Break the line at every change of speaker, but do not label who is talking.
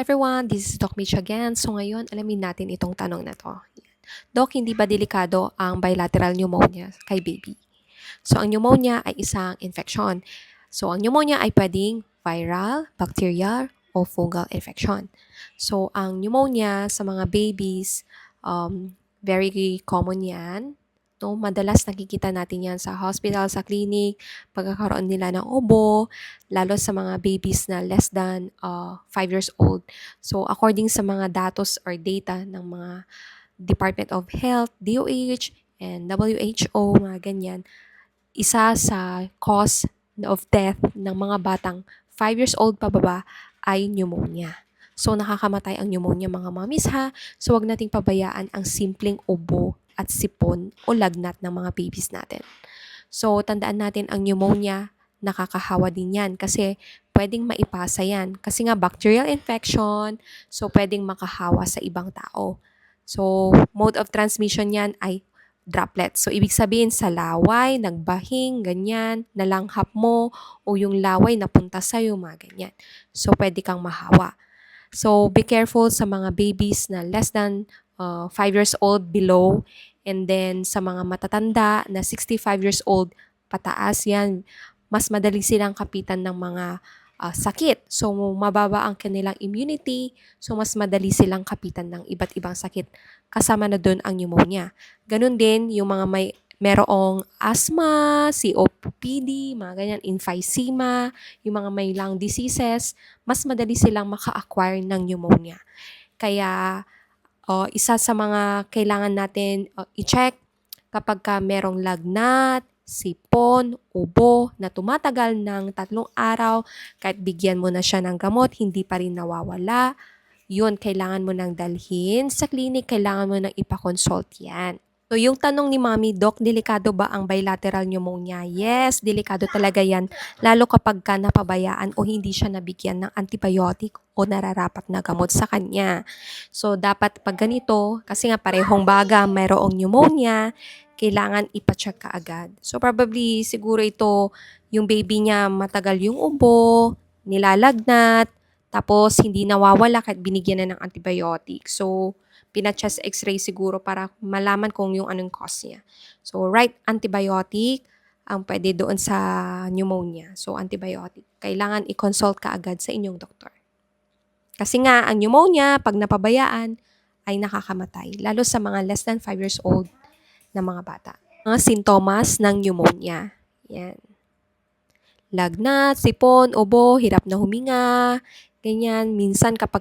everyone, this is Doc Mitch again. So ngayon, alamin natin itong tanong na to. Doc, hindi ba delikado ang bilateral pneumonia kay baby? So ang pneumonia ay isang infection. So ang pneumonia ay pwedeng viral, bacterial, o fungal infection. So ang pneumonia sa mga babies, um, very common yan. No, madalas nakikita natin yan sa hospital, sa clinic, pagkakaroon nila ng obo, lalo sa mga babies na less than 5 years old. So, according sa mga datos or data ng mga Department of Health, DOH, and WHO, mga ganyan, isa sa cause of death ng mga batang 5 years old pababa ay pneumonia. So, nakakamatay ang pneumonia mga mamis ha. So, wag nating pabayaan ang simpleng ubo at sipon o lagnat ng mga babies natin. So, tandaan natin ang pneumonia, nakakahawa din yan kasi pwedeng maipasa yan. Kasi nga bacterial infection, so pwedeng makahawa sa ibang tao. So, mode of transmission yan ay droplets. So, ibig sabihin sa laway, nagbahing, ganyan, nalanghap mo, o yung laway napunta sa'yo, mga ganyan. So, pwede kang mahawa. So, be careful sa mga babies na less than 5 years old below And then sa mga matatanda na 65 years old, pataas yan, mas madali silang kapitan ng mga uh, sakit. So mababa ang kanilang immunity, so mas madali silang kapitan ng iba't ibang sakit. Kasama na doon ang pneumonia. Ganun din yung mga may merong asthma, COPD, mga ganyan, emphysema, yung mga may lung diseases, mas madali silang maka-acquire ng pneumonia. Kaya uh, isa sa mga kailangan natin uh, i-check kapag ka merong lagnat, sipon, ubo na tumatagal ng tatlong araw, kahit bigyan mo na siya ng gamot, hindi pa rin nawawala, yun, kailangan mo nang dalhin sa clinic, kailangan mo nang ipakonsult yan. So, yung tanong ni Mami, Doc, delikado ba ang bilateral pneumonia? Yes, delikado talaga yan. Lalo kapag ka napabayaan o hindi siya nabigyan ng antibiotic o nararapat na gamot sa kanya. So, dapat pag ganito, kasi nga parehong baga, mayroong pneumonia, kailangan ipacheck ka agad. So, probably, siguro ito, yung baby niya matagal yung ubo, nilalagnat, tapos hindi nawawala kahit binigyan na ng antibiotic. So, pina-chest x-ray siguro para malaman kung yung anong cause niya. So, right antibiotic ang pwede doon sa pneumonia. So, antibiotic. Kailangan i-consult ka agad sa inyong doktor. Kasi nga, ang pneumonia, pag napabayaan, ay nakakamatay. Lalo sa mga less than 5 years old na mga bata. Mga sintomas ng pneumonia. Yan. Lagnat, sipon, ubo, hirap na huminga, ganyan. Minsan kapag